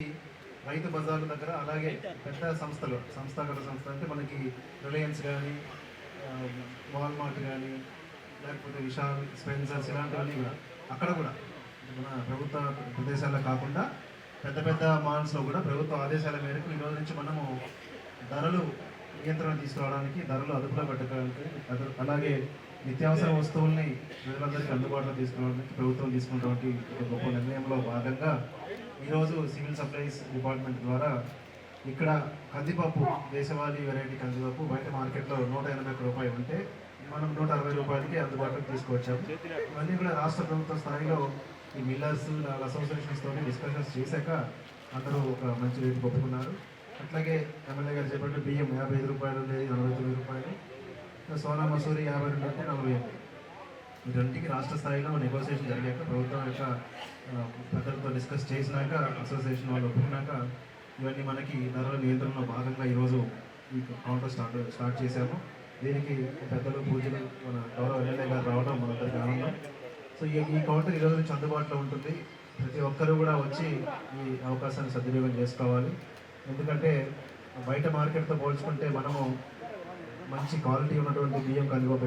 రైతు బజార్ల దగ్గర అలాగే పెద్ద సంస్థలు సంస్థాగత సంస్థ అంటే మనకి రిలయన్స్ కానీ వాల్మార్ట్ కానీ లేకపోతే విశాల్ స్పెన్సర్స్ ఇలాంటివన్నీ కూడా అక్కడ కూడా మన ప్రభుత్వ ప్రదేశాల్లో కాకుండా పెద్ద పెద్ద మాల్స్లో కూడా ప్రభుత్వ ఆదేశాల మేరకు ఈరోజు నుంచి మనము ధరలు నియంత్రణ తీసుకురావడానికి ధరలు అదుపులో పెట్టడానికి అలాగే నిత్యావసర వస్తువుల్ని ప్రజలందరికీ అందుబాటులో తీసుకురావడానికి ప్రభుత్వం తీసుకున్నటువంటి ఒక గొప్ప నిర్ణయంలో భాగంగా ఈరోజు సివిల్ సప్లైస్ డిపార్ట్మెంట్ ద్వారా ఇక్కడ కందిపప్పు దేశవాళీ వెరైటీ కందిపప్పు బయట మార్కెట్లో నూట ఎనభై ఒక్క రూపాయలు ఉంటే మనం నూట అరవై రూపాయలకి అందుబాటులోకి తీసుకొచ్చాము. ఇవన్నీ కూడా రాష్ట్ర ప్రభుత్వ స్థాయిలో ఈ మిల్లర్స్ అసోసియేషన్స్తో డిస్కషన్స్ చేశాక అందరూ ఒక మంచి రేటు ఒప్పుకున్నారు అట్లాగే ఎమ్మెల్యే గారు చెప్పినట్టు బియ్యం యాభై ఐదు రూపాయలు లేదు నలభై తొమ్మిది రూపాయలు. సోనా మసూరి యాభై రెండు అంటే నలభై ఎనిమిది ఈ రెండింటికి రాష్ట్ర స్థాయిలో నెగోసియేషన్ జరిగాక ప్రభుత్వం యొక్క పెద్దలతో డిస్కస్ చేసినాక అసోసియేషన్ వాళ్ళు ఒప్పుకున్నాక ఇవన్నీ మనకి ధరల నియంత్రణలో భాగంగా ఈరోజు ఈ కౌంటర్ స్టార్ట్ స్టార్ట్ చేశాము. దీనికి పెద్దలు పూజలు మన గౌరవ ఎమ్మెల్యే గారు రావడం మనందరికీ ఆనందం. సో ఈ ఈ కౌంటర్ ఈ రోజు నుంచి అందుబాటులో ఉంటుంది. ప్రతి ఒక్కరూ కూడా వచ్చి ఈ అవకాశాన్ని సద్వినియోగం చేసుకోవాలి. ఎందుకంటే బయట మార్కెట్తో పోల్చుకుంటే మనము మంచి క్వాలిటీ ఉన్నటువంటి బియ్యం కందిపప్పు